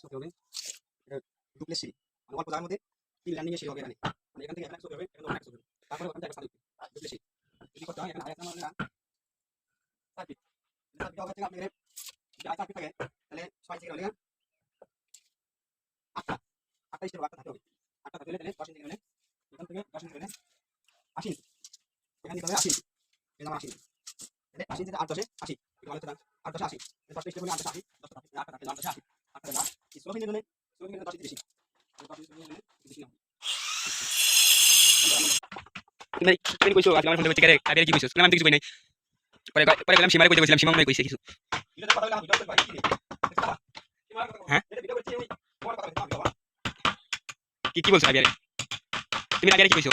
ছবি হবে। এটা ডুপ্লেস সিঁড়ি মানে অল্প জায়গার মধ্যে তিন ল্যান্ডিং এর সিঁড়ি হবে এখানে। মানে এখান থেকে এক লাখ হবে এখানে অনেক হবে। তারপরে ওখান থেকে সার্ভিস ডুপ্লেস সিঁড়ি যদি করতে হয়, এখানে আরেকটা মানে সার্ভিস সার্ভিস হবে থেকে আপনি এখানে যদি সার্ভিস থাকে, তাহলে ছয় থেকে হলে আটটা। আটটা স্টেপ আটটা থাকতে হবে। আটটা থাকলে তাহলে দশ ইঞ্চি এখান থেকে দশ ইঞ্চি আশি এখানে হবে আশি এই যেমন আশি তাহলে আশি ইঞ্চি আট দশে আশি। আট দশে আশি। দশটা স্টেপ হলে আট দশে আশি দশটা থাকে থাকে আট দশে আশি। আটটা লাখ স্লো মিনিট হলে স্লো মিনিট দশ ইঞ্চি বেশি দশ ইঞ্চি হলে বেশি না তুমি কইছো আজকে আমার ফোন কি? কইছো আমি কিছু নাই পরে পরে গেলাম সীমারে কইতে কি কি বলছো আগে তুমি আগে কি কইছো?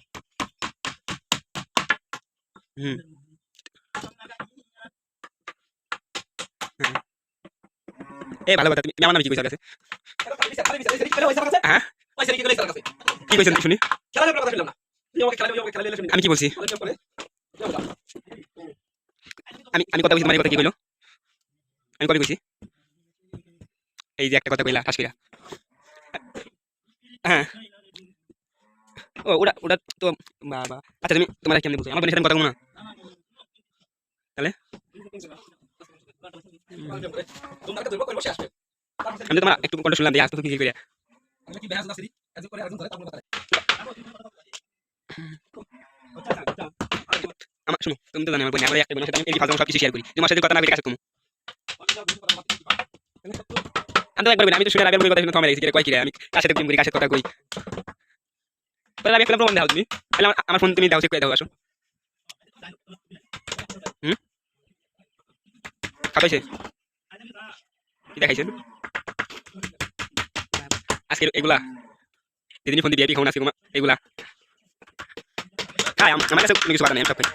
হুম। এ, ভালো কথা, তুমি আমার নামে কি কইছো কাছে? হ্যাঁ? কি কইছেন শুনি? আমি কি বলছি? আমি আমি কথা কইছি মানে কথা কি কইলো? আমি কবে কইছি? এই যে একটা কথা কইলা ঠাস হ্যাঁ। ও ওটা ওটা তো, বাবা। আচ্ছা তুমি, তোমার কেমনে বলছো? আমার কথা বলো না? আমি তো তোমার একটু শুনলাম, দিয়ে আসতো তুমি কি করে? তুমি তো আমি কিছু কাছে আমি তো আমি তো শুনে আগের কথা আমি করি কথা কই? পরে আমি একটা প্রমাণ দাও তুমি। তাহলে আমার- ফোন তুমি দাও চেক করে দাও, আসো। হুম? খাবাইছে কি দেখাইছেন? আজকে এগুলা। দিদিনি ফোন দিয়ে খাও না এগুলা খাই আমার কাছে কোনো কিছু কথা নেই, আমি সব খাই।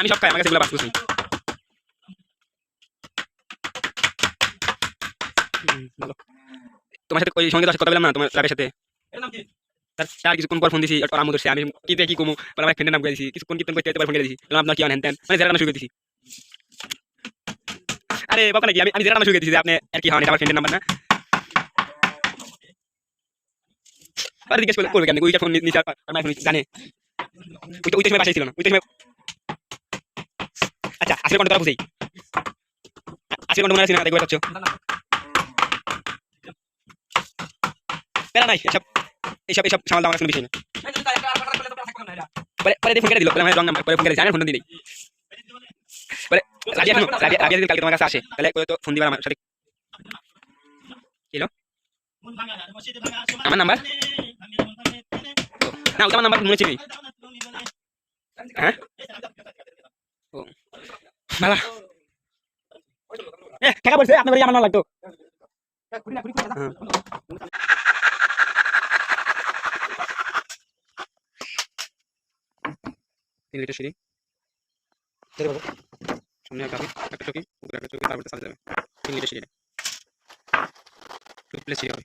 আমি সব খাই, আমার কাছে এগুলো বাস তোমার সাথে ওই সঙ্গে কথা বললাম না তোমার লাভের সাথে। তার কিছুক্ষণ পর ফোন দিছি আম আমি কি কমু আমার ফ্রেন্ডের নাম দিছি কিছুক্ষণ কীর্তন করতে ফোন করে আপনার কি তেন মানে যারা নাম দিছি। আরে বাবা নাকি, আমি আমি যারা নাম আপনি আর কি হন আমার ফ্রেন্ডের নাম্বার না। আচ্ছা না নাই এইসব এইসব সামাল আমার কোনো বিষয় না পরে পরে ফোন করে দিল। বলে আমার রং নাম্বার পরে ফোন আমি আর ফোন দিই পরে রাবিয়া শুনো রাবিয়া রাবিয়া যদি কালকে তোমার কাছে আসে। তাহলে তো ফোন দিবার আমার সাথে। আমার নাম্বার না আমার নাম্বার মনে হ্যাঁ? ও ভালো টাকা বলছে আপনার আমার লাগতো। তিন লিটার সিঁড়ি। ধরে পাবো সামনে একটা একটা চকি একটা চকি তারপরে সাথে যাবে তিন লিটার সিঁড়ি। টু প্লেস সিঁড়ি হবে।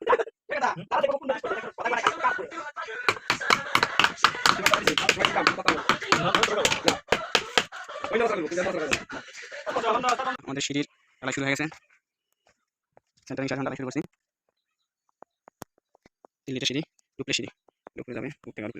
আমাদের সিঁড়ির খেলা শুরু হয়ে গেছে। সেন্টারিং চার ঘণ্টা শুরু করছি। তিন লিটার সিঁড়ি ডুপ্লে সিঁড়ি ডুপ্লে যাবে ডুপ্লে গেল